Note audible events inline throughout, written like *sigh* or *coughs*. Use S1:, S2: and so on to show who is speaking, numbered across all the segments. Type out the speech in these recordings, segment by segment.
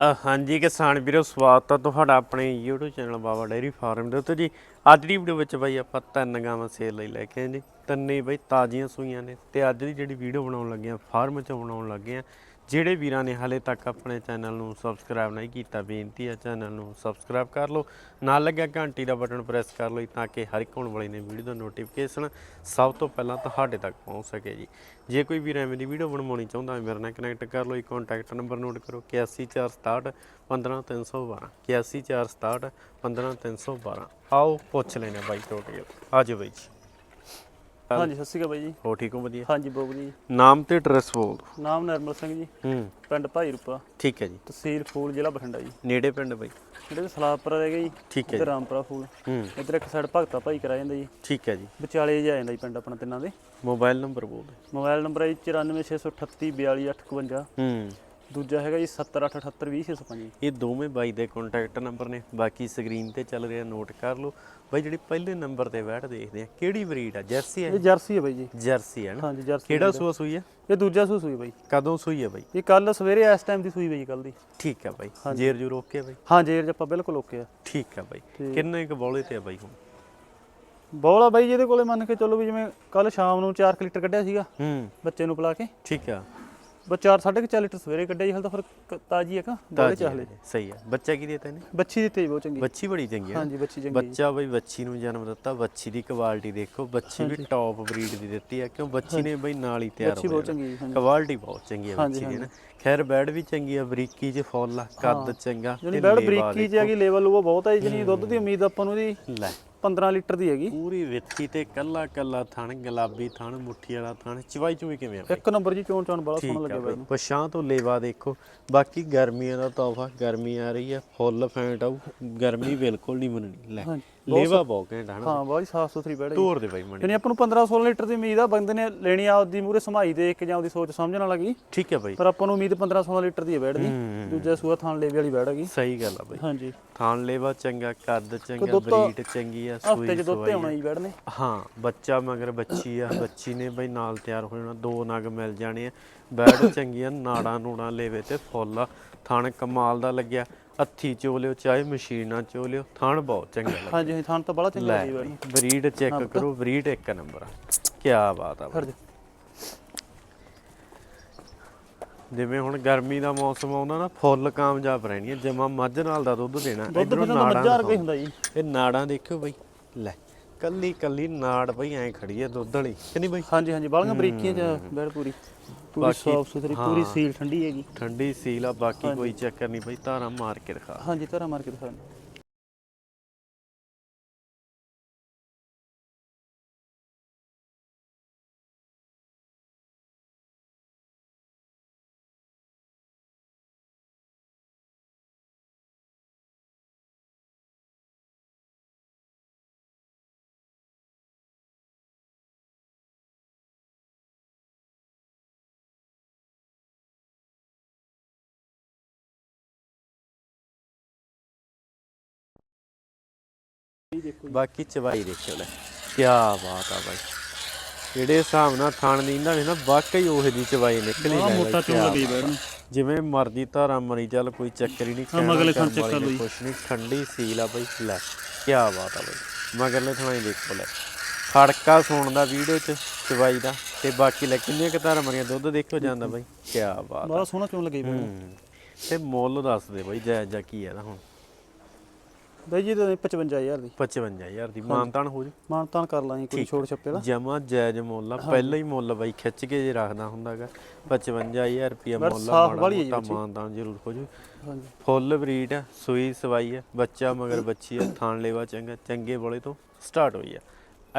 S1: ਹਾਂਜੀ ਕਿਸਾਨ ਵੀਰੋ, ਸਵਾਗਤ ਹੈ ਤੁਹਾਡਾ ਆਪਣੇ YouTube channel Baba dairy farm ਦੇ ਉੱਤੇ ਜੀ। ਅੱਜ ਦੀ ਵੀਡੀਓ ਵਿੱਚ ਬਾਈ ਆਪਾਂ ਤਿੰਨ ਗਾਵਾਂ ਸੇਲ ਲਈ ਲੈ ਕੇ ਆਏ ਜੀ ਤਿੰਨੇ ਬਾਈ ਤਾਜ਼ੀਆਂ ਸੂਈਆਂ ਨੇ ਤੇ ਅੱਜ ਦੀ ਜਿਹੜੀ ਵੀਡੀਓ ਬਣਾਉਣ ਲੱਗੇ ਆ, ਫਾਰਮ 'ਚ ਬਣਾਉਣ ਲੱਗੇ ਆ ਜਿਹੜੇ ਵੀਰਾਂ ਨੇ ਹਾਲੇ ਤੱਕ ਆਪਣੇ ਚੈਨਲ ਨੂੰ ਸਬਸਕ੍ਰਾਈਬ ਨਹੀਂ ਕੀਤਾ, ਬੇਨਤੀ ਹੈ ਚੈਨਲ ਨੂੰ ਸਬਸਕ੍ਰਾਈਬ ਕਰ ਲਓ। ਨਾਲ ਲੱਗਿਆ ਘੰਟੀ ਦਾ ਬਟਨ ਪ੍ਰੈਸ ਕਰ ਲਓ ਤਾਂ ਕਿ ਹਰ ਇੱਕ ਆਉਣ ਵਾਲੀ ਨੇ ਵੀਡੀਓ ਦਾ ਨੋਟੀਫਿਕੇਸ਼ਨ ਸਭ ਤੋਂ ਪਹਿਲਾਂ ਤੁਹਾਡੇ ਤੱਕ ਪਹੁੰਚ ਸਕੇ ਜੀ। ਜੇ ਕੋਈ ਵੀਰ ਐਵੇਂ ਦੀ ਵੀਡੀਓ ਬਣਵਾਉਣੀ ਚਾਹੁੰਦਾ ਹੈ, ਮੇਰੇ ਨਾਲ ਕਨੈਕਟ ਕਰ ਲਓ ਇਹ ਕੰਟੈਕਟ ਨੰਬਰ ਨੋਟ ਕਰੋ 8146 15312 8146 15312 ਆਓ, ਪੁੱਛ ਲੈਣੇ ਬਾਈ ਟੋਟਲ ਆਜੋ ਬਾਈ ਜੀ।
S2: ਹਾਂਜੀ ਸਤਿ ਸ਼੍ਰੀ ਅਕਾਲ ਬਾਈ ਜੀ।
S1: ਹੋ ਠੀਕ ਹੋ ਵਧੀਆ?
S2: ਹਾਂਜੀ ਬੋਬ ਜੀ
S1: ਨਾਮ ਤੇ ਐਡਰੈਸ ਬੋਲ ਦਿਓ।
S2: ਨਾਮ ਨਰਮਲ ਸਿੰਘ ਜੀ।
S1: ਹੂੰ।
S2: ਪਿੰਡ ਭਾਈ ਰੂਪਾ।
S1: ਠੀਕ ਹੈ ਜੀ।
S2: ਤਹਿਸੀਲ ਫੂਲ ਜ਼ਿਲ੍ਹਾ ਬਠਿੰਡਾ ਜੀ।
S1: ਨੇੜੇ ਪਿੰਡ ਬਾਈ?
S2: ਜਿਹੜੇ ਸਲਾਪੁਰ ਰਹਿ ਗਏ ਜੀ।
S1: ਠੀਕ ਹੈ
S2: ਤੇ
S1: ਜੀ
S2: ਰਾਮਪੁਰਾ ਫੂਲ।
S1: ਹੂੰ।
S2: ਇੱਧਰ ਇੱਕ ਸਾਈਡ ਭਗਤਾ ਭਾਈ ਕਰਾ ਜਾਂਦਾ ਜੀ।
S1: ਠੀਕ ਹੈ ਜੀ।
S2: ਵਿਚਾਲੇ ਆ ਜਾਂਦਾ ਜੀ ਪਿੰਡ ਆਪਣਾ ਤਿੰਨਾਂ ਦੇ।
S1: ਮੋਬਾਈਲ ਨੰਬਰ ਬੋਲ ਦਿਓ।
S2: ਮੋਬਾਈਲ ਨੰਬਰ ਹੈ ਜੀ 94638 42851
S1: ਹੂੰ।
S2: ਦੂਜਾ ਹੈਗਾ ਜੀ 7878 ਜੀ
S1: ਇਹ ਦੋਵੇਂ ਬਾਈ ਦੇ ਕੰਟੈਕਟ ਨੰਬਰ ਨੇ। ਬਾਕੀ ਸਕਰੀਨ ਤੇ ਚੱਲ ਰਿਹਾ ਨੋਟ ਕਰ ਲਓ। ਬਾਈ ਜਿਹੜੀ ਪਹਿਲੇ ਨੰਬਰ ਤੇ ਬੈਠ ਦੇਖਦੇ ਆ ਕਿਹੜੀ ਬਰੀਡ ਆ? ਜਰਸੀ ਹੈ
S2: ਇਹ ਜਰਸੀ ਹੈ ਬਾਈ ਜੀ।
S1: ਜਰਸੀ ਹੈ ਨਾ?
S2: ਹਾਂਜੀ ਜਰਸੀ
S1: ਕਿਹੜਾ ਸੂਆ ਸੂਈ ਹੈ
S2: ਇਹ ਦੂਜਾ ਸੂ ਸੂਈ ਬਾਈ।
S1: ਕਦੋਂ ਸੂਈ ਹੈ ਬਾਈ?
S2: ਇਹ ਕੱਲ ਸਵੇਰੇ ਇਸ ਟਾਈਮ ਦੀ ਸੂਈ ਬਾਈ ਕੱਲ ਦੀ।
S1: ਠੀਕ ਹੈ ਬਾਈ। ਜੇਰ ਜੂ ਰੋਕੇ ਬਾਈ?
S2: ਹਾਂ ਜੇਰ ਜੱਪਾ ਬਿਲਕੁਲ ਓਕੇ ਆ।
S1: ਠੀਕ ਹੈ ਬਾਈ। ਕਿੰਨੇ ਕੁ ਬੌਲੇ ਤੇ ਆ ਬਾਈ ਹੁਣ?
S2: ਬੋਲਾ ਬਾਈ ਜਿਹਦੇ ਕੋਲੇ ਮੰਨ ਕੇ ਚੱਲੋ ਵੀ ਜਿਵੇਂ ਕੱਲ ਸ਼ਾਮ ਨੂੰ 4 ਲੀਟਰ ਕੱਢਿਆ ਸੀਗਾ
S1: ਹੂੰ।
S2: ਬੱਚੇ ਨੂੰ ਪਿਲਾ ਕੇ।
S1: ਠੀਕ ਆ।
S2: 4 4.5 ਲੀਟਰ ਸਵੇਰੇ ਕੱਢਿਆ ਜੀ ਹਲ ਤਾਂ ਫਿਰ ਤਾਜੀ ਹੈ ਕਾ ਬੋਲੇ
S1: ਹੈ, ਸਹੀ ਹੈ। ਬੱਚਾ ਕੀ ਦੇਤਾ ਇਹਨੇ?
S2: ਬੱਚੀ ਦਿੱਤੀ ਜੀ ਬਹੁਤ ਚੰਗੀ।
S1: ਬੱਚੀ ਬੜੀ ਚੰਗੀ ਹੈ।
S2: ਹਾਂਜੀ ਬੱਚੀ ਚੰਗੀ
S1: ਬੱਚਾ ਬਈ ਬੱਚੀ ਨੂੰ ਜਨਮ ਦਿੱਤਾ ਬੱਚੀ ਦੀ ਕੁਆਲਿਟੀ ਦੇਖੋ। ਬੱਚੀ ਵੀ ਟੌਪ ਬਰੀਡ ਦੀ ਦਿੱਤੀ ਹੈ ਕਿਉਂ ਬੱਚੀ ਨੇ ਬਈ ਨਾਲ ਹੀ ਤਿਆਰ ਹੋ
S2: ਹਾਂਜੀ।
S1: ਕੁਆਲਿਟੀ ਬਹੁਤ ਚੰਗੀ ਹੈ ਬੱਚੀ ਦੀ ਨਾ। ਖੈਰ ਬੈਡ ਵੀ ਚੰਗੀ ਹੈ ਬਰੀਕੀ ਚ ਫੁੱਲ ਕੱਦ ਚੰਗਾ
S2: ਜਿਹੜੀ
S1: ਲੇਵਾ
S2: ਬਰੀਕੀ ਚ ਹੈਗੀ ਲੈਵਲ ਉਹ ਬਹੁਤ ਹੈ ਜਿਹਨੀ ਦੁੱਧ ਦੀ ਉਮੀਦ ਆਪਾਂ ਨੂੰ ਜੀ।
S1: ਲੈ।
S2: 15 ਲੀਟਰ ਦੀ ਹੈਗੀ।
S1: ਪੂਰੀ ਵਿੱਥੀ ਤੇ ਕੱਲਾ ਕੱਲਾ ਥਣ ਗੁਲਾਬੀ ਥਣ ਮੁੱਠੀ ਵਾਲਾ ਥਣ। ਚਵਾਈ ਚੂਈ ਕਿਵੇਂ ਆ ਬਈ?
S2: ਇੱਕ ਨੰਬਰ ਜੀ ਚੋਣ ਚੋਣ ਬੜਾ ਸੋਹਣਾ ਲੱਗਿਆ
S1: ਬਈ।
S2: ਬਾਈ
S1: ਪਛਾਂ ਤੋਂ ਲੇਵਾ ਦੇਖੋ। ਬਾਕੀ ਗਰਮੀਆਂ ਦਾ ਤੋਹਫਾ ਗਰਮੀ ਆ ਰਹੀ ਹੈ ਫੁੱਲ ਫੈਂਟ ਆਊ। ਗਰਮੀ ਬਿਲਕੁਲ ਨਹੀਂ ਮੰਨਣੀ। ਲੈ
S2: ਹਾਂਜੀ,
S1: ਲੇਵਾ ਬਹੁਤ ਘੈਂਟ ਹਨਾ
S2: ਹਾਂ ਬਹੁਤ ਸਾਫ਼ ਸੁਥਰੀ ਹੈ
S1: ਤੋਰ ਦੇ ਬਾਈ ਮਣੀ
S2: ਯਾਨੀ ਆਪਾਂ ਨੂੰ 15 16 ਲੀਟਰ ਦੀ ਉਮੀਦ ਆ ਬੰਦੇ ਨੇ ਲੈਣੀ ਆ ਉਹਦੀ ਮੂਰੇ ਸਮਾਈ ਦੇਖ ਕੇ ਜਾਂ ਉਹਦੀ ਸੋਚ ਸਮਝਣ ਵਾਲਾ ਲੱਗੀ
S1: ਠੀਕ ਹੈ ਬਾਈ।
S2: ਪਰ ਆਪਾਂ ਨੂੰ ਉਮੀਦ 15 16 ਲੀਟਰ ਦੀ ਹੈ ਬੈਡ ਦੀ
S1: ਹੂੰ
S2: ਦੂਜਾ ਸੂਆ ਥਾਣ ਲੇਵੇ ਵਾਲੀ ਬੈਡ ਹੈਗੀ
S1: ਸਹੀ ਗੱਲ ਆ ਬਾਈ।
S2: ਹਾਂਜੀ।
S1: ਥਾਣ ਲੇਵਾ ਚੰਗਾ ਕੱਦ ਚੰਗਾ
S2: ਦੁੱਧ
S1: ਬਰੀਡ ਚੰਗੀ ਆ
S2: ਹਫ਼ਤੇ
S1: ਸੂਈ
S2: ਚ ਦੁੱਧ ਤੇ ਆਉਣਾ ਜੀ
S1: ਹਾਂ ਬੱਚਾ ਮਗਰ ਬੱਚੀ ਆ ਬੱਚੀ ਨੇ ਬਈ ਨਾਲ ਤਿਆਰ ਹੋ ਜਾਣਾ ਦੋ ਨਗ ਮਿਲ ਜਾਣੇ ਆ। ਬੈਡ ਚੰਗੀਆਂ ਨਾੜਾਂ ਨੂੜਾਂ ਲੇਵੇ ਤੇ ਫੁੱਲ ਆ। ਥਣ ਕਮਾਲ ਦਾ ਲੱਗਿਆ ਹੱਥੀ ਚੋ ਲਿਓ ਚਾਹੇ ਮਸ਼ੀਨਾਂ ਚੋ ਲਿਓ ਥਣ ਬਹੁਤ ਚੰਗਾ ਲੱਗਾ
S2: ਹਾਂਜੀ ਥਾਣ ਤਾਂ ਬੜਾ ਚੰਗਾ ਜੀ
S1: ਬਰੀਡ ਚੈੱਕ ਕਰੋ ਬਰੀਡ ਇੱਕ ਨੰਬਰ ਆ। ਕੀ ਬਾਤ ਆ ਬਈ।
S2: ਖੜ ਜਾ
S1: ਜਿਵੇਂ ਹੁਣ ਗਰਮੀ ਦਾ ਮੌਸਮ ਆਉਂਦਾ ਨਾ ਫੁੱਲ ਕਾਮਯਾਬ ਰਹਿਣੀ ਹੈ ਜਮਾ ਮੱਝ ਨਾਲ ਦਾ ਦੁੱਧ ਦੇਣਾ
S2: ਦੁੱਧ
S1: ਇੱਧਰੋਂ
S2: ਫਿਰ ਤਾਂ ਮੱਝਾਂ ਵਰਗਾ ਹੀ
S1: ਦਿਖਾਓ।
S2: ਹੁੰਦਾ ਜੀ।
S1: ਇਹ ਨਾੜਾਂ ਦੇਖਿਓ ਬਈ ਲੈ ਕੱਲੀ ਕੱਲੀ ਨਾੜ ਬਈ ਐ ਖੜੀ ਹੈ ਦੁੱਧ ਵਾਲੀ ਕਿ ਨਹੀਂ ਬਈ?
S2: ਹਾਂਜੀ ਹਾਂਜੀ ਬਾਲੀਆਂ ਬਰੀਕੀਆਂ ਚ ਬੈਡ ਪੂਰੀ। ਪੂਰੀ
S1: ਬਾਕੀ-
S2: ਸਾਫ਼ ਸੁਥਰੀ ਪੂਰੀ ਸੀਲ ਠੰਡੀ ਹੈਗੀ।
S1: ਠੰਡੀ ਸੀਲ ਆ ਬਾਕੀ ਕੋਈ ਚੱਕਰ ਨਹੀਂ ਬਈ ਧਾਰਾ ਮਾਰ ਕੇ ਦਿਖਾ।
S2: ਹਾਂਜੀ ਧਾਰਾ ਮਾਰ ਕੇ ਦਿਖਾ।
S1: ਬਾਕੀ ਚਵਾਈ ਦੇਖਿਓ ਲੈ ਕੀ ਬਾਤ ਆ ਬਾਈ ਜਿਹੜੇ ਹਿਸਾਬ ਨਾਲ ਥਣ ਦਿੰਦਾ ਨੇ ਨਾ ਵਾਕਈ ਉਹੇ ਦੀ ਚਵਾਈ ਨਿਕਲੀ ਲੈ
S2: ਮੋਟਾ
S1: ਬਾਈ, ਕਿਆ
S2: ਲੱਗੀ
S1: ਆ।
S2: ਨੂੰ
S1: ਜਿਵੇਂ ਮਰਦੀ ਧਾਰਾ ਮਰੀ ਚੱਲ ਕੋਈ ਚੱਕਰ ਹੀ ਨਹੀਂ ਕਹਿਣਾ
S2: ਮਗਰਲੇ ਥਣ ਕਰ
S1: ਨੇ
S2: ਲਈ।
S1: ਕੁਛ ਨਹੀਂ ਠੰਡੀ ਸੀਲ ਆ ਬਈ ਲੈ ਕੀ ਬਾਤ ਆ ਬਈ ਮਗਰਲੇ ਥਣਾਈ ਦੇਖੋ ਲੈ ਖੜਕਾ ਸੁਣਨ ਦਾ ਵੀਡੀਓ ਚ ਚਵਾਈ ਦਾ ਤੇ ਬਾਕੀ ਲੈ ਕਿੰਨੀਆਂ ਕਿ ਧਾਰਾ ਮਰੀਆਂ ਦੁੱਧ ਦੇਖੋ ਜਾਂਦਾ ਬਈ ਕੀ ਬਾਤ ਆ।
S2: ਬੜਾ ਸੋਹਣਾ ਚੋਣ ਲੱਗੀ
S1: ਹੂੰ ਤੇ ਮੁੱਲ ਦੱਸ ਦੇ ਬਈ ਜਾਇਜ਼ ਜਾ ਕੀ ਹੈ ਇਹਦਾ ਹੁਣ
S2: ਬਾਈ ਜੀ ਤਾਂ 55000 ਦੀ।
S1: 55000 ਦੀ। ਮਾਨਤਾਨ ਹੋ ਜੂ।
S2: ਮਾਨਤਾਨ ਕਰ ਲਾਂਗੇ ਕੋਈ ਛੋੜ ਛੱਪੇ ਦਾ
S1: ਜਮਾ ਜਾਇਜ਼ ਮੁੱਲ ਆ। ਪਹਿਲਾਂ ਹੀ ਮੁੱਲ ਬਾਈ ਖਿੱਚ ਕੇ ਜੇ ਰੱਖਦਾ ਹੁੰਦਾਗਾ। 55000 ਰੁਪਿਆ ਮੁੱਲ ਆ। ਮਾੜਾ
S2: ਹੈ।
S1: ਮਾਨਤਾਨ ਜ਼ਰੂਰ ਹੋ ਜੂ
S2: ਹਾਂਜੀ।
S1: ਫੁੱਲ ਬਰੀਡ ਆ ਸੂਈ ਸਵਾਈ ਆ। ਬੱਚਾ ਮਗਰ ਬੱਚੀ ਆ ਥਾਣ ਲੈਵਾ ਚੰਗਾ ਚੰਗੇ ਬੋਲੇ ਤੋਂ ਸਟਾਰਟ ਹੋਈ ਆ।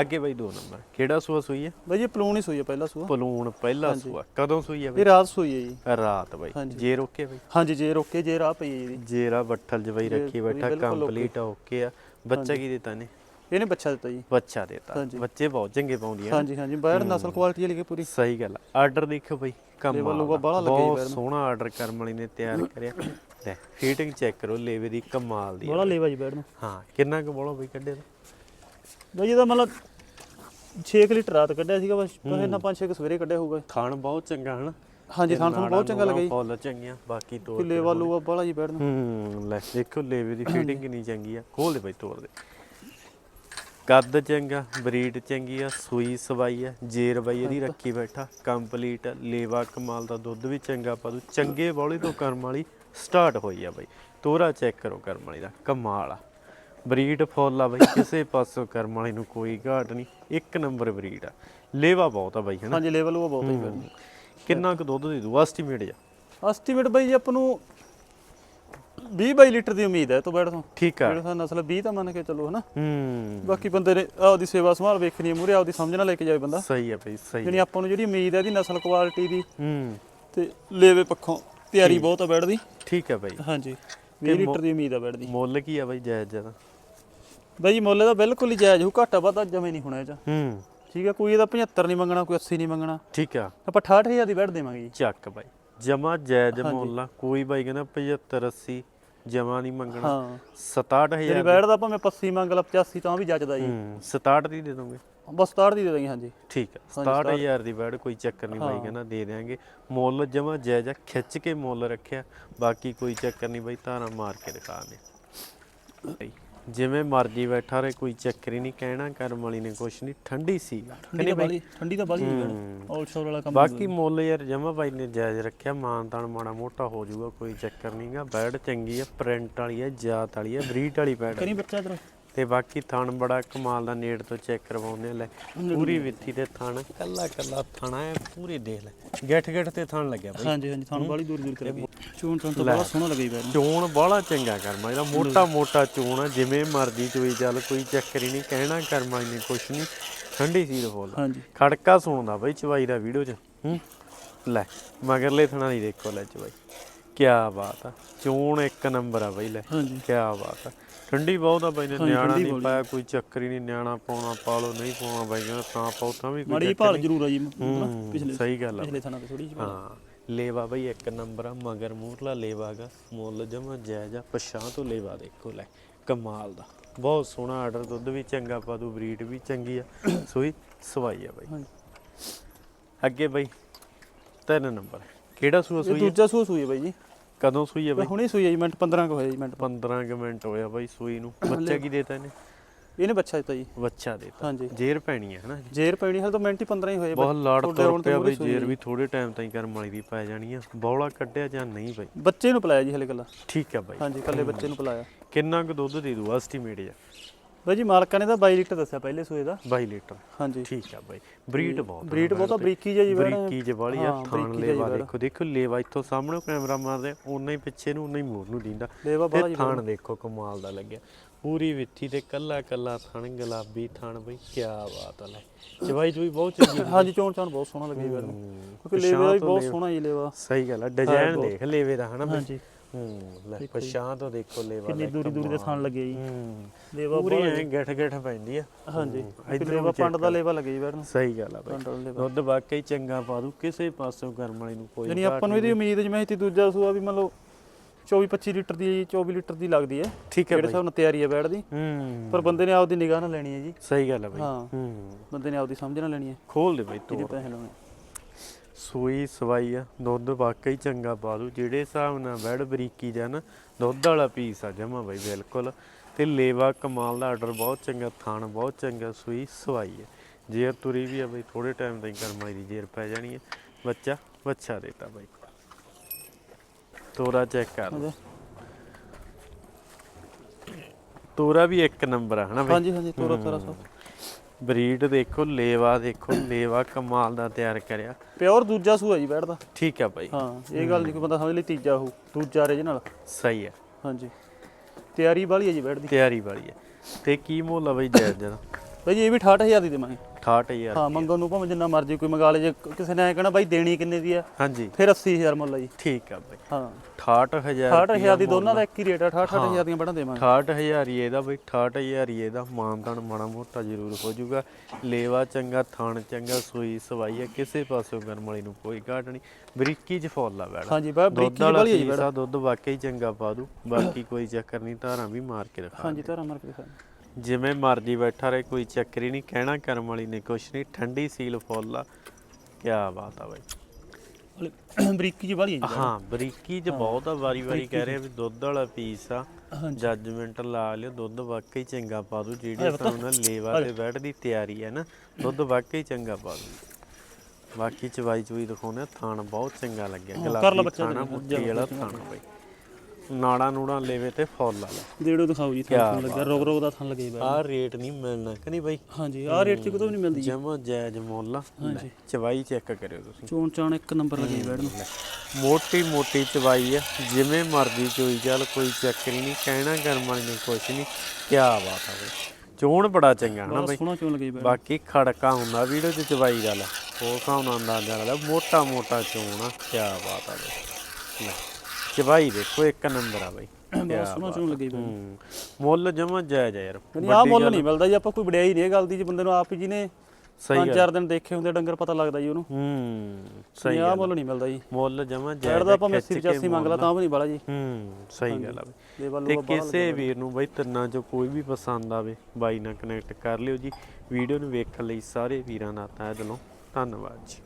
S1: ਅੱਗੇ ਬਾਈ ਦੋ ਨੰਬਰ। ਕਿਹੜਾ ਸੂਆ ਸੂਈ ਆ?
S2: ਬਾਈ ਜੀ ਪਲੂਣ ਹੀ ਸੂਈ ਹੈ ਪਹਿਲਾ ਸੂਆ।
S1: ਪਲੂਣ ਪਹਿਲਾ ਸੂਆ। ਕਦੋਂ ਸੂਈ
S2: ਇਹ
S1: ਬਾਈ?
S2: ਰਾਤ ਸੂਈ ਹੈ ਜੀ।
S1: ਰਾਤ ਬਾਈ। ਜੇ ਰੋਕੇ ਬਾਈ?
S2: ਹਾਂਜੀ ਜੇ ਰੋਕੇ ਜੇ ਰਾਹ ਪਈ ਹੈ ਜੀ। ਇਹਦੀ।
S1: ਜੇਰਾ ਬੱਠਲ ਜਵਾਈ ਰੱਖੀ
S2: ਜੇ
S1: ਬੈਠਾ। ਕੰਪਲੀਟ ਓਕੇ ਆ। ਬੱਚਾ ਕੀ ਦਿੱਤਾ ਨੇ
S2: ਇਹਨੇ ਬੱਚਾ ਦਿੱਤਾ ਜੀ।
S1: ਬੱਚਾ ਦਿੱਤਾ। ਬੱਚੇ ਬਹੁਤ ਚੰਗੇ ਪਾਉਂਦੀਆਂ
S2: ਹਾਂਜੀ ਹਾਂਜੀ। ਬੈਡ ਨਸਲ ਕੁਆਲਿਟੀ ਵਾਲੀ ਹੈ ਪੂਰੀ।
S1: ਸਹੀ ਗੱਲ ਆਰਡਰ ਦੇਖੋ ਬਈ ਕਮਾਲ
S2: ਜੀ
S1: ਬਹੁਤ। ਸੋਹਣਾ ਆਰਡਰ ਕਰਮ ਵਾਲੀ ਨੇ ਤਿਆਰ ਕਰਿਆ। ਲੈ ਫੀਟਿੰਗ ਚੈੱਕ ਕਰੋ ਲੇਵੇ ਦੀ ਕਮਾਲ ਦੀ।
S2: ਬੜਾ ਲੇਵਾ ਜੀ ਨੂੰ।
S1: ਹਾਂ ਕਿੰਨਾ ਕੁ ਬੋਲੋ ਬਈ ਕੱਢੇ ਦਾ
S2: ਬਾਈ ਇਹਦਾ ਮਤਲਬ 6 ਲੀਟਰ ਰਾਤ ਕੱਢਿਆ ਸੀਗਾ ਬਸ ਕਹਿੰਦੇ ਨਾ 5-6 ਸਵੇਰੇ ਕੱਢਿਆ ਹੋਊਗਾ।
S1: ਖਾਣ ਬਹੁਤ ਚੰਗਾ ਹਨ।
S2: ਹਾਂਜੀ ਥਾਣ ਤੁਹਾਨੂੰ ਬਹੁਤ ਚੰਗਾ ਲੱਗਿਆ ਜੀ।
S1: ਫੁੱਲ ਚੰਗੀਆਂ ਬਾਕੀ ਤੋਰ
S2: ਕਿੱਲੇ ਵਾਲੂ ਆ ਬਾਲਾ ਜੀ ਬੈਠਣਾ।
S1: ਹੂੰ ਲੈ ਦੇਖੋ ਲੇਵੇ ਦੀ ਫਿਟਿੰਗ ਕਿੰਨੀ ਚੰਗੀ ਆ। ਖੋਲ ਦੇ ਬਈ ਤੋਰ ਦੇ। ਕੱਦ ਚੰਗਾ ਬਰੀਡ ਚੰਗੀ ਆ ਸੂਈ ਸਵਾਈ ਆ ਜੇਰ ਬਾਈ ਇਹਦੀ ਰੱਖੀ ਬੈਠਾ ਕੰਪਲੀਟ ਲੇਵਾ ਕਮਾਲ ਦਾ ਦੁੱਧ ਵੀ ਚੰਗਾ ਪਾਦੂ ਚੰਗੇ ਬੌਲੇ ਤੋਂ ਕਰਮ ਵਾਲੀ ਸਟਾਰਟ ਹੋਈ ਆ ਬਾਈ। ਤੋਰਾ ਚੈੱਕ ਕਰੋ ਕਰਮ ਵਾਲੀ ਦਾ ਕਮਾਲ ਆ। ਬਰੀਡ ਫੁੱਲ ਆ ਬਾਈ ਕਿਸੇ ਪਾਸੋਂ ਕਰਮ ਵਾਲੀ ਨੂੰ ਕੋਈ ਘਾਟ ਨਹੀਂ। ਇੱਕ ਨੰਬਰ ਬਰੀਡ ਆ। ਲੇਵਾ ਬਹੁਤ ਆ ਬਾਈ ਹਨਾ?
S2: ਹਾਂਜੀ ਲੈਵਲ ਉਹ ਬਹੁਤ ਹੀ। ਬੈਠਣਾ
S1: ਕਿੰਨਾ ਕੁ ਦੁੱਧ ਦੇ ਦੂ? ਐਸਟੀਮੇਟ ਜਾ
S2: ਐਸਟੀਮੇਟ ਬਾਈ ਜੀ ਆਪਾਂ ਨੂੰ 20 22 ਲੀਟਰ ਦੀ ਉਮੀਦ ਹੈ ਤੋਂ ਬੈਠ ਤੋਂ।
S1: ਠੀਕ ਆ।
S2: ਜਿਹੜੇ ਸਾਲ ਨਸਲ 20 ਤਾਂ ਮੰਨ ਕੇ ਚੱਲੋ ਹਨਾ?
S1: ਹੂੰ।
S2: ਬਾਕੀ ਬੰਦੇ ਨੇ ਆਪਦੀ ਸੇਵਾ ਸੰਭਾਲ ਵੇਖਣੀ ਹੈ ਮੂਰੇ ਆਪਦੀ ਸਮਝ ਨਾਲ ਲੈ ਕੇ ਜਾਵੇ ਬੰਦਾ।
S1: ਸਹੀ ਆ ਬਈ ਸਹੀ
S2: ਜਿਹੜੀ ਆਪਾਂ ਨੂੰ ਜਿਹੜੀ ਉਮੀਦ ਹੈ ਇਹਦੀ ਨਸਲ ਕੁਆਲਿਟੀ ਦੀ
S1: ਹੂੰ।
S2: ਤੇ ਲੇਵੇ ਪੱਖੋਂ ਤਿਆਰੀ ਬਹੁਤ ਆ ਬੈਠ ਦੀ।
S1: ਠੀਕ ਆ ਬਾਈ।
S2: ਹਾਂਜੀ। 20 ਲੀਟਰ ਦੀ ਉਮੀਦ ਆ ਬੈਠ ਦੀ।
S1: ਮੁੱਲ ਕੀ ਆ ਬਾਈ ਜਾਇਜ਼ ਜ਼ਿਆਦਾ?
S2: ਬਾਈ ਜੀ ਮੁੱਲ ਦਾ ਬਿਲਕੁਲ ਹੀ ਜਾਇਜ਼ ਹੋ ਘਾਟਾ ਵਾਧਾ ਜਮੇ ਨਹੀਂ ਹੋਣਾ ਇਹ ਚ।
S1: ਹੂੰ।
S2: ਠੀਕ ਹੈ ਕੋਈ ਇਹਦਾ 75 ਨਹੀਂ ਮੰਗਣਾ ਕੋਈ 80 ਨਹੀਂ ਮੰਗਣਾ।
S1: ਠੀਕ ਆ।
S2: ਆਪਾਂ 68000 ਦੀ ਬੈਠ ਦੇਵਾਂਗੇ ਜੀ।
S1: ਚੱਕ ਬਾਈ। ਜਮਾ ਜਾਇਜ਼ ਮੁੱਲ ਆ। ਕੋਈ ਬਾਈ ਕਹਿੰਦਾ 75 80 ਜਮਾ ਨਹੀਂ ਮੰਗਣਾ।
S2: ਹਾਂ।
S1: 67000
S2: ਜਿਹੜੀ ਬੈਠ ਦਾ ਭਾਵੇਂ 85 ਮੰਗ ਲਾ 85 ਤਾਂ ਵੀ ਜੱਜਦਾ ਜੀ।
S1: ਹੂੰ 67 ਦੀ ਦੇ ਦੋਗੇ।
S2: ਬਸ 67 ਦੀ ਦੇ ਦਾਂਗੇ ਹਾਂਜੀ।
S1: ਠੀਕ ਆ। 67000 ਦੀ ਬੈਡ ਕੋਈ ਚੱਕਰ ਨਹੀਂ ਬਾਈ ਕਹਿੰਦਾ ਦੇ ਦੇਾਂਗੇ ਮੁੱਲ ਜਮਾ ਜਾਇਜ਼ ਖਿੱਚ ਕੇ ਮੁੱਲ ਰੱਖਿਆ। ਬਾਕੀ ਕੋਈ ਚੱਕਰ ਨਹੀਂ ਬਾਈ ਧਾਰਾ ਮਾਰ ਕੇ ਦਿਖਾਣੇ ਬਾਈ, ਜਿਵੇਂ ਮਰਜ਼ੀ ਬੈਠਾ ਰਹੇ ਕੋਈ ਚੱਕਰ ਹੀ ਨਹੀਂ ਕਹਿਣਾ ਕਰਮ ਵਾਲੀ ਨੇ ਕੁਛ ਨਹੀਂ ਠੰਡੀ ਸੀ।
S2: ਠੰਡੀ ਤਾਂ ਬਾਲੀ ਠੰਡੀ ਤਾਂ ਬਾਲੀ ਆਲ ਸ਼ੋਰ ਵਾਲਾ ਕੰਮ
S1: ਬਾਕੀ ਮੁੱਲ ਯਾਰ ਜਮਾ ਬਾਈ ਨੇ ਜਾਇਜ਼ ਰੱਖਿਆ ਮਾਨ ਤਾਨ ਮਾੜਾ ਮੋਟਾ ਹੋ ਜਾਊਗਾ ਕੋਈ ਚੱਕਰ ਨਹੀਂਗਾ ਬੈਡ ਚੰਗੀ ਆ ਪ੍ਰਿੰਟ ਵਾਲੀ ਆ ਜਾਤ ਵਾਲੀ ਆ ਬਰੀਡ ਵਾਲੀ ਬੈਡ
S2: ਕਰੀ ਬੱਚਾ ਇਧਰ
S1: ਤੇ ਬਾਕੀ ਥਣ ਬੜਾ ਕਮਾਲ ਦਾ ਨੇੜ ਤੋਂ ਚੈੱਕ ਕਰਵਾਉਂਦੇ ਲੈ ਪੂਰੀ ਵਿੱਥੀ ਤੇ ਥਣ ਕੱਲਾ ਕੱਲਾ ਥਣਾ ਹੈ ਪੂਰੀ ਦੇਖ ਲੈ ਗਿੱਠ ਗਿੱਠ ਤੇ ਥਣ ਲੱਗਿਆ ਬਾਈ।
S2: ਹਾਂਜੀ ਹਾਂਜੀ ਤੁਹਾਨੂੰ ਬਾਲੀ ਦੂਰ ਦੂਰ ਕਰ ਚੂਨ ਚੂਨ ਤਾਂ ਬਹੁਤ ਸੋਹਣਾ ਲੱਗਈ ਬੈਠ
S1: ਚੋਣ ਬਾਹਲਾ ਚੰਗਾ ਕਰਮਾ ਇਹਦਾ ਮੋਟਾ ਮੋਟਾ ਚੋਣ ਆ ਜਿਵੇਂ ਮਰਜ਼ੀ ਚੋਈ ਚੱਲ ਕੋਈ ਚੱਕਰ ਹੀ ਨਹੀਂ ਕਹਿਣਾ ਕਰਮਾ ਇਹਨੇ ਕੁਛ ਨਹੀਂ ਠੰਡੀ ਸੀ ਰੋਲ
S2: ਹਾਂਜੀ।
S1: ਖੜਕਾ ਸੁਣਦਾ ਬਈ ਚਵਾਈ ਦਾ ਵੀਡੀਓ 'ਚ ਹੂੰ। ਲੈ ਮਗਰਲੇ ਥਣਾ ਦੀ ਦੇਖੋ ਲੈ ਚਵਾਈ। ਕੀ ਬਾਤ ਆ ਚੋਣ ਇੱਕ ਨੰਬਰ ਆ ਬਈ ਲੈ।
S2: ਹਾਂਜੀ।
S1: ਕੀ ਬਾਤ ਆ। ਠੰਡੀ ਬਹੁਤ ਆ ਬਈ ਨੇ ਨਿਆਣਾ ਨਹੀਂ ਪਾਇਆ ਕੋਈ ਚੱਕਰ ਹੀ ਨਹੀਂ ਨਿਆਣਾ ਪਾਉਣਾ ਪਾ ਲਓ ਨਹੀਂ ਪਾਉਣਾ ਬਾਈ ਕਹਿੰਦਾ ਤਾਂ ਪਾਓ ਤਾਂ ਵੀ ਕੋਈ
S2: ਮਾੜੀ ਜਿਹੀ ਭਾਲ ਜ਼ਰੂਰ ਆ ਜੀ ਹਨਾ,
S1: ਹੂੰ,
S2: ਪਿਛਲੇ
S1: ਸਹੀ ਗੱਲ ਆ।
S2: ਪਿਛਲੇ ਥਾਣਾ ਤੇ ਥੋੜੀ ਜਿਹੀ ਭਾਲ।
S1: ਹਾਂ ਲੇਵਾ ਬਈ ਇੱਕ ਨੰਬਰ ਆ ਮਗਰ ਮੂਰਲਾ ਲੇਵਾਗਾ ਮੁੱਲ ਜਮਾ ਜਾਇਜ਼ ਆ ਪਛਾਂ ਤੋਂ ਲੇਵਾ ਦੇਖੋ ਲੈ ਕਮਾਲ ਦਾ। ਬਹੁਤ ਸੋਹਣਾ ਆਰਡਰ ਦੁੱਧ ਵੀ ਚੰਗਾ ਪਾਦੂ ਬਰੀਡ ਵੀ ਚੰਗੀ ਆ ਸੋਈ ਸਵਾਈ ਆ ਬਈ।
S2: ਹਾਂਜੀ।
S1: ਅੱਗੇ ਬਈ ਤਿੰਨ ਨੰਬਰ ਕਿਹੜਾ ਸੂਆ
S2: ਇਹ
S1: ਸੂਈ ਆ?
S2: ਦੂਜਾ ਸੂਆ ਸੂਈ ਹੈ ਬਾਈ ਜੀ।
S1: ਕਦੋਂ ਸੂਈ ਆ ਬਈ?
S2: ਹੁਣੇ ਸੂਈ ਹੈ ਜੀ ਮਿੰਟ 15 ਕੁ ਹੋਇਆ ਜੀ ਮਿੰਟ।
S1: 15 ਕੁ ਮਿੰਟ ਹੋਇਆ ਬਈ ਸੂਈ ਨੂੰ। ਬੱਚਾ ਕੀ ਦੇਤਾ ਇਹਨੇ?
S2: ਇਹਨੇ ਬੱਚਾ ਦਿੱਤਾ ਜੀ।
S1: ਬੱਚਾ ਦੇਤਾ।
S2: ਹਾਂਜੀ।
S1: ਜੇਰ ਪੈਣੀ ਹੈ ਹਨਾ
S2: ਜੇਰ ਪੈਣੀ ਹਾਲ ਤਾਂ ਮਿੰਟ ਹੀ 15 ਹੀ ਹੋਏ
S1: ਬਹੁਤ ਲਾੜ ਤੋੜ ਪਿਆ ਬਈ ਜੇਰ ਵੀ ਥੋੜੇ ਟਾਈਮ ਤਾਈਂ ਕਰਮ ਵਾਲੀ ਦੀ ਪੈ ਜਾਣੀ ਆ। ਬੌਲਾ ਕੱਢਿਆ ਜਾਂ ਨਹੀਂ ਬਈ?
S2: ਬੱਚੇ ਨੂੰ ਪਿਲਾਇਆ ਜੀ ਹਲੇ ਕੱਲਾ।
S1: ਠੀਕ ਆ ਬਾਈ।
S2: ਹਾਂਜੀ ਕੱਲੇ ਬੱਚੇ ਨੂੰ ਪਿਲਾਇਆ।
S1: ਕਿੰਨਾ ਕੁ ਦੁੱਧ ਦੇ ਦੂ ਐਸਟੀਮੇਟ ਜਾ
S2: ਬਾਈ ਜੀ ਮਾਲਕਾਂ ਨੇ ਤਾਂ 22 ਲੀਟਰ ਦੱਸਿਆ ਪਹਿਲੇ ਸੂਏ ਦਾ।
S1: 22 ਲੀਟਰ।
S2: ਹਾਂਜੀ।
S1: ਠੀਕ ਆ ਬਾਈ। ਬਰੀਡ ਬਹੁਤ
S2: ਬਰੀਡ ਬਹੁਤਾ ਬਰੀਕੀ ਜੀ ਬੈਠ
S1: ਬਰੀਕੀ ਜੇ ਵਾਲੀ ਆ
S2: ਹਾਂ,
S1: ਥਾਣ ਲੇਵਾ। ਦੇਖੋ ਦੇਖੋ ਲੇਵਾ ਇੱਥੋਂ ਸਾਹਮਣੇ ਕੈਮਰਾ ਮਾਰਦੇ ਉਨਾ ਹੀ ਪਿੱਛੇ ਨੂੰ ਉਨਾ ਹੀ ਮੂਰ ਨੂੰ ਦਿੰਦਾ।
S2: ਲੇਵਾ ਬਾਲਾ ਜੀ
S1: ਥਾਣ ਦੇਖੋ ਕਮਾਲ ਦਾ ਲੱਗਿਆ। ਪੂਰੀ ਵਿੱਥੀ ਤੇ ਕੱਲਾ ਕੱਲਾ ਥਣ ਗੁਲਾਬੀ ਥਣ ਬਈ ਕੀ ਬਾਤ ਲੈ। ਚਵਾਈ ਚੁਈ ਬਹੁਤ ਚੰਗੀ।
S2: ਹਾਂਜੀ ਚੋਣ ਚਾਣ ਬਹੁਤ ਸੋਹਣਾ ਬੈਠ
S1: ਹੂੰ,
S2: ਕਿਉਂਕਿ ਲੇਵੇ ਵੀ ਬਹੁਤ ਸੋਹਣਾ ਜੀ ਲੇਵਾ।
S1: ਸਹੀ ਗੱਲ ਆ ਡਿਜ਼ਾਈਨ ਦੇਖ ਲੇਵੇ ਦਾ ਹਨਾ ਬਈ।
S2: ਹਾਂਜੀ।
S1: ਹੂੰ ਲੈ ਪਛਾਂ ਤੋਂ ਦੇਖੋ ਲੇਵਾ
S2: ਕਿੰਨੀ
S1: ਦਾ
S2: ਦੂਰੀ ਦੂਰੀ ਦੇ ਥਾਣ ਲੱਗੇ ਜੀ।
S1: ਹੂੰ
S2: ਲੇਵਾ
S1: ਪੂਰੀ ਐ ਗਿੱਠ ਗਿੱਠ ਪੈਂਦੀ ਆ।
S2: ਹਾਂਜੀ
S1: ਇੱਧਰੋਂ
S2: ਲੇਵਾ
S1: ਵੀ check
S2: ਪੰਡ ਦਾ ਲੇਵਾ ਲੱਗੇ ਜੀ ਬੈਠ ਨੂੰ।
S1: ਸਹੀ ਗੱਲ ਆ ਬਾਈ।
S2: ਪੰਡ ਵਾਲਾ ਲੇਵਾ।
S1: ਦੁੱਧ ਵਾਕਈ ਚੰਗਾ ਪਾ ਦੂ ਕਿਸੇ ਪਾਸੋਂ ਕਰਮ ਵਾਲੀ ਨੂੰ ਕੋਈ
S2: ਯਾਨੀ ਆਪਾਂ ਨੂੰ ਇਹਦੀ ਉਮੀਦ ਜਿਵੇਂ ਸੀ ਦੂਜਾ ਸੂਆ ਵੀ ਮੰਨ ਲਓ 24 25 ਲੀਟਰ ਦੀ 24 ਲੀਟਰ ਦੀ ਲੱਗਦੀ ਹੈ।
S1: ਠੀਕ ਹੈ
S2: ਜਿਹੜੇ
S1: ਬਾਈ।
S2: ਹਿਸਾਬ ਨਾਲ ਤਿਆਰੀ ਹੈ ਬੈਠ ਦੀ।
S1: ਹੂੰ।
S2: ਪਰ ਬੰਦੇ ਨੇ ਆਪਦੀ ਨਿਗਾਹ ਨਾਲ ਲੈਣੀ ਹੈ ਜੀ।
S1: ਸਹੀ ਗੱਲ ਆ ਬਾਈ।
S2: ਹਾਂ।
S1: ਹੂੰ।
S2: ਬੰਦੇ ਨੇ ਆਪਦੀ ਸਮਝ ਨਾਲ ਲੈਣੀ ਹੈ।
S1: ਖੋਲ ਦੇ ਬਾਈ ਤੋੜ।
S2: ਪੈਸੇ ਲਾਉਣੇ
S1: ਸੂਈ ਸਵਾਈ ਆ, ਦੁੱਧ ਵਾਕਈ ਚੰਗਾ ਪਾ ਦੂ ਜਿਹੜੇ ਹਿਸਾਬ ਨਾਲ ਬੈੜ ਬਰੀਕੀ ਜਾਂ ਨਾ, ਦੁੱਧ ਵਾਲਾ ਪੀਸ ਆ ਜਮਾ ਬਾਈ, ਬਿਲਕੁਲ। ਤੇ ਲੇਵਾ ਕਮਾਲ ਦਾ ਆਰਡਰ ਬਹੁਤ ਚੰਗਾ ਥਾਣ ਬਹੁਤ ਚੰਗਾ, ਸੂਈ ਸਵਾਈ ਹੈ ਜੇਰ ਤੁਰੀ ਵੀ ਆ ਬਾਈ ਥੋੜੇ ਟਾਈਮ ਤਾਈਂ ਕਰਮ ਵਾਲੀ ਦੀ ਜੇਰ ਪੈ ਜਾਣੀ ਹੈ ਬੱਚਾ ਬੱਚਾ ਦੇਤਾ ਬਾਈ। ਤੋਰਾ ਚੈੱਕ ਕਰ ਲਓ। ਤੋਰਾ ਵੀ ਇੱਕ ਨੰਬਰ ਆ, ਹਨਾ ਬਾਈ?
S2: ਹਾਂਜੀ ਹਾਂਜੀ, ਤੋਰਾ ਸਾਰਾ ਸਭ।
S1: ਬਰੀਡ ਦੇਖੋ ਲੇਵਾ ਦੇਖੋ ਲੇਵਾ ਕਮਾਲ ਦਾ ਤਿਆਰ ਕਰਿਆ।
S2: ਪਿਓਰ ਦੂਜਾ ਸੂਆ ਜੀ ਬੈਠਦਾ।
S1: ਠੀਕ ਆ ਬਾਈ।
S2: ਹਾਂ ਇਹ ਗੱਲ ਨਹੀਂ ਕੋਈ ਬੰਦਾ ਸਮਝ ਲਈ ਤੀਜਾ ਉਹ ਦੂਜਾ ਰੀਜਨਲ
S1: ਸਹੀ ਆ।
S2: ਹਾਂਜੀ। ਤਿਆਰੀ ਵਾਲੀ ਹੈ ਜੀ ਬੈਠ ਦੀ
S1: ਤਿਆਰੀ ਵਾਲੀ ਆ। ਤੇ ਕੀ ਮੁੱਲ ਆ ਬਾਈ ਜਾਇਜ਼ ਦਾ?
S2: ਭਾਈ ਜੀ ਇਹ ਵੀ 68000 ਦੀ ਦੇਵਾਂਗੇ।
S1: 68000
S2: ਹਾਂ ਮੰਗਣ ਨੂੰ ਭਾਵੇਂ ਜਿੰਨਾ ਮਰਜ਼ੀ ਕੋਈ ਮੰਗਾ ਲੇ ਜੇ ਕਿਸੇ ਨੇ ਐ ਕਹਿਣਾ ਬਾਈ ਦੇਣੀ ਕਿੰਨੇ ਦੀ ਆ?
S1: ਹਾਂਜੀ।
S2: ਫਿਰ 80000 ਮੁੱਲ ਆ ਜੀ।
S1: ਠੀਕ ਆ ਬਾਈ।
S2: ਹਾਂ।
S1: 68000
S2: 68000 ਦੀ ਦੋਨਾਂ ਦਾ ਇੱਕ ਹੀ ਰੇਟ ਆ 68000 ਦੀਆਂ ਬਣਾ ਦੇਵਾਂਗੇ।
S1: 68000 ਹੀ ਇਹਦਾ ਬਾਈ 68000 ਹੀ ਇਹਦਾ। ਮਾਨਦਾਨ ਮਾੜਾ ਮੋਟਾ ਜ਼ਰੂਰ ਹੋ ਜਾਊਗਾ। ਲੇਵਾ ਚੰਗਾ ਥਣ ਚੰਗਾ ਸੂਈ ਸਵਾਈ ਆ ਕਿਸੇ ਪਾਸੋਂ ਗਰਮ ਵਾਲੀ ਨੂੰ ਕੋਈ ਘਾਟ ਨਹੀਂ। ਬਰੀਕੀ ਚ ਫੁੱਲ ਆ ਬੈੜਾ।
S2: ਹਾਂਜੀ ਬਾ
S1: ਦੁੱਧ
S2: ਬਰੀਕੀ
S1: ਵਾਲਾ
S2: ਜੀ
S1: ਵਾਕਈ ਚੰਗਾ ਪਾ ਦੂ ਬਾਕੀ ਕੋਈ ਚੱਕਰ ਨਹੀਂ ਧਾਰਾਂ ਵੀ ਮਾਰ ਕੇ ਰਖਾ
S2: ਹਾਂਜੀ ਧਾਰਾ ਮਾਰ ਕੇ ਦਿਖਾ
S1: ਜਿਵੇਂ ਮਰਜ਼ੀ ਬੈਠਾ ਰਹੇ ਕੋਈ ਚੱਕਰ ਹੀ ਨਹੀਂ ਕਹਿਣਾ ਕਰਮ ਵਾਲੀ ਨੇ ਕੁਛ ਨਹੀਂ ਠੰਡੀ ਸੀਲ ਫੁੱਲ ਆ। ਕੀ ਬਾਤ ਆ ਬਾਈ। *coughs*
S2: ਬਰੀਕੀ ਜੀ ਵਾਲੀ ਹੈ
S1: ਬਰੀਕੀ ਚ ਬਹੁਤ ਆ ਵਾਰੀ ਵਾਰੀ ਕਹਿ ਰਹੇ ਵੀ ਦੁੱਧ ਵਾਲਾ ਪੀਸ ਆ ਜੱਜਮੈਂਟ ਲਾ ਲਿਓ ਦੁੱਧ ਵਾਕਈ ਚੰਗਾ ਪਾ ਦੂ ਜਿਹੜੀ ਹਿਸਾਬ ਨਾਲ ਲੇਵਾ ਤੇ ਬੈਠ ਦੀ ਤਿਆਰੀ ਹੈ ਨਾ ਦੁੱਧ ਵਾਕਈ ਚੰਗਾ ਪਾ ਦੂ ਬਾਕੀ ਚਵਾਈ ਚੁਈ ਦਿਖਾਉਣੇ ਥਾਣ ਬਹੁਤ ਚੰਗਾ ਲੱਗਿਆ
S2: ਕਰ ਲਾ
S1: ਗੁਲਾਬੀ
S2: ਬੱਚਾ
S1: ਥਾਣਾ ਮੁੱਠੀ ਵਾਲਾ ਥਾਣਾ ਬਈ। ਨਾੜਾ ਨੂੜਾ ਲੇਵੇ ਤੇ ਫੁੱਲ ਵਾਲਾ
S2: ਦੇੜੋ ਦਿਖਾਓ ਜੀ
S1: ਕਿਆ
S2: ਤੁਹਾਨੂੰ ਲੱਗਿਆ ਰੋਗ ਰੋਗ ਦਾ ਥਣ ਲੱਗੇ ਬੈ
S1: ਆਹ ਰੇਟ ਨਹੀਂ ਮਿਲਣਾ ਕਿ ਨਹੀਂ ਬਾਈ?
S2: ਹਾਂਜੀ ਆਹ ਰੇਟ 'ਚ ਕਿਤੋਂ ਵੀ ਨਹੀਂ ਮਿਲਦੀ ਜੀ।
S1: ਜਮਾ ਜਾਇਜ਼ ਮੁੱਲ ਆ। ਲੈ, ਚਵਾਈ ਚੈੱਕ ਕਰਿਓ ਤੁਸੀਂ।
S2: ਚੋਣ ਚਾਣ ਇੱਕ ਨੰਬਰ ਲੱਗੀ ਬੈੜ ਨੂੰ।
S1: ਮੋਟੀ ਮੋਟੀ ਚਵਾਈ ਆ ਜਿਵੇਂ ਮਰਜ਼ੀ ਚੋਈ ਚੱਲ ਕੋਈ ਚੱਕਰ ਹੀ ਨਹੀਂ ਕਹਿਣਾ ਕਰਮ ਵਾਲੀ ਨੇ ਕੁਛ ਨਹੀਂ ਕਿਆ ਬਾਤ ਆ ਬਈ। ਚੋਣ ਬੜਾ ਚੰਗਾ ਨਾ
S2: ਬੜਾ
S1: ਬਈ।
S2: ਸੋਹਣਾ ਚੋਣ ਲੱਗੀ
S1: ਬਾਕੀ ਖੜਕਾ ਹੁੰਦਾ ਵੀਡੀਓ ਚ ਚਵਾਈ ਦਾ ਲੈ ਉਹ ਹਿਸਾਬ ਨਾਲ ਅੰਦਾਜ਼ਾ ਲੱਗਦਾ ਮੋਟਾ ਮੋਟਾ ਚੋਣ ਆ ਕਿਆ ਬਾਤ ਆ ਬਈ। ਲੈ। ਚਵਾਈ ਦੇਖੋ ਇੱਕ ਨੰਬਰ ਆ *coughs* ਬਈ।
S2: ਬੜਾ ਸੋਹਣਾ ਚੋਣ ਲੱਗੀ
S1: ਹੂੰ ਮੁੱਲ ਜਮਾ ਜਾਇਜ਼ ਆ ਯਾਰ
S2: ਨਹੀਂ ਆਹ ਮੁੱਲ ਨਹੀਂ ਮਿਲਦਾ ਜੀ ਆਪਾਂ ਕੋਈ ਵਡਿਆਈ ਨਹੀਂ ਇਹ ਗੱਲ ਦੀ ਜੇ ਬੰਦੇ ਨੂੰ ਆਪ ਹੀ ਜਿਹਨੇ
S1: ਸਹੀ
S2: ਪੰਜ ਚਾਰ ਦਿਨ ਦੇਖੇ ਹੁੰਦੇ ਡੰਗਰ ਪਤਾ ਲੱਗਦਾ ਜੀ ਉਹਨੂੰ।
S1: ਹੂੰ
S2: ਸਹੀ
S1: ਗੱਲ
S2: ਮੁੱਲ ਨਹੀਂ ਮਿਲਦਾ ਜੀ।
S1: ਮੁੱਲ ਜਮਾ ਜਾਇਜ਼
S2: ਦਾ
S1: ਆ,
S2: ਆਪਾਂ
S1: ਖਿੱਚ
S2: 80
S1: ਕੇ
S2: 85 ਮੰਗ ਲਾ ਤਾਂ ਵੀ ਨਹੀਂ ਬਾਲਾ ਜੀ।
S1: ਹੂੰ ਸਹੀ ਗੱਲ ਆ ਬਈ।
S2: ਦੇ ਵੱਲੋਂ
S1: ਤੇ
S2: ਆਪਾਂ
S1: ਕਿਸੇ ਵੀਰ ਨੂੰ ਬਈ ਤਿੰਨਾਂ ਚੋਂ ਕੋਈ ਵੀ ਪਸੰਦ ਆਵੇ ਬਾਈ ਨਾਲ ਕਨੈਕਟ ਕਰ ਲਿਓ ਜੀ। ਵੀਡੀਓ ਨੂੰ ਵੇਖਣ ਲਈ ਸਾਰੇ ਵੀਰਾਂ ਦਾ ਤਹਿ ਦਿਲੋਂ ਧੰਨਵਾਦ ਜੀ।